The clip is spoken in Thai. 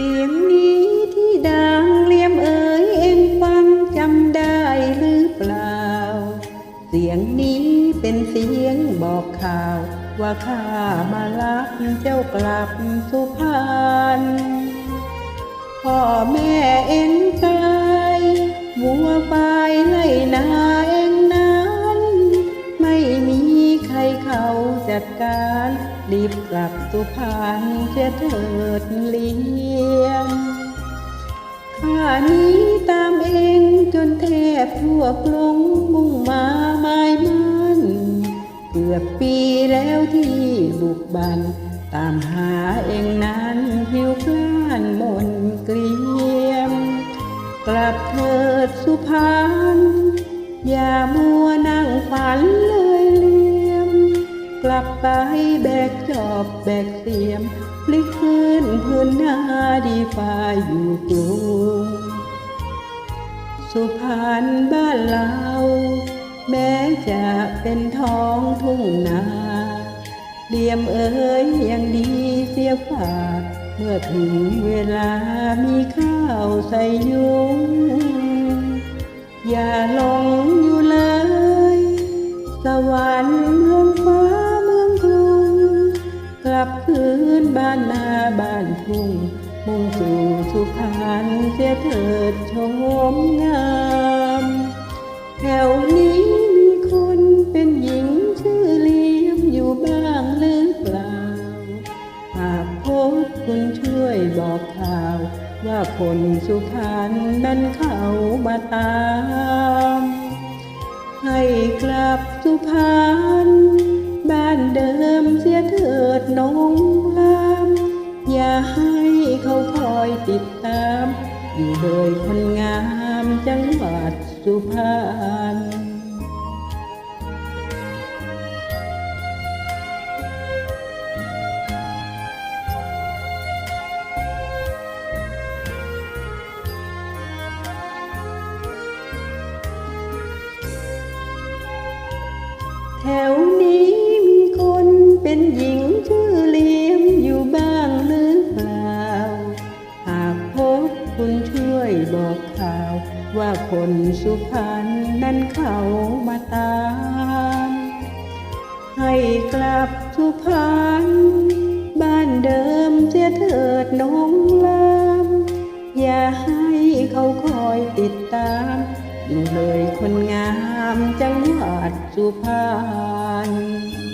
สียงนี้ที่ดังเลียมเอ๋ยเอ็งฟังจำได้หรือเปล่า เสียงนี้เป็นเสียงบอกข่าว ว่าข้ามารับเจ้ากลับสุพรรณพ่อแม่เอ็งตายวัวควายไล่นาเอ็งนั้น ไม่มีใครเขาจัดการ รีบกลับสุพรรณเสียเถิดเลี้ยงข้านี้ตามเองจนแทบพวกหลงมุ่งมาไม้มันเกือบปีแล้วที่บุกบัน ตามหาเองนั้นหิวกล้านมนเกลียม กลับเถิดสุพรรณอย่ามัวนั่งฝัน ลับไปแบกจอบแบกเสียมพลิกพื้นพื้นหน้าดีฝ่าอยู่กรุงสุพรรณบ้านเราแม้จะเป็นท้องทุ่งนาเดียมเอ๋ยยังดีเสียฝ่าเมื่อถึงเวลามีข้าวใส่ยุงอย่าหล ลับคืนบ้านนาบ้านทุ่งมุ่งสู่สุพรรณเสียเถิดชมงาม แถวนี้มีคนเป็นหญิงชื่อเลี้ยมอยู่บ้างหรือเปล่า หากพบคุณช่วยบอกข่าว ว่าคนสุพรรณนั้นเขามาตาม ให้กลับสุพรรณบ้านเดิมเสีย เถิดนงลามอย่าให้เขาคอยติดตาม อยู่เลยคนงามจังหวัดสุพรรณแถวนี้มีคนเป็นหญิง ข่าว ว่าคนสุพรรณนั้นเขามาตาม ให้กลับสุพรรณบ้านเดิมเสียเถิดน้องลาม อย่าให้เขาคอยติดตามยิ่งเลยคนงามจังหวัดสุพรรณ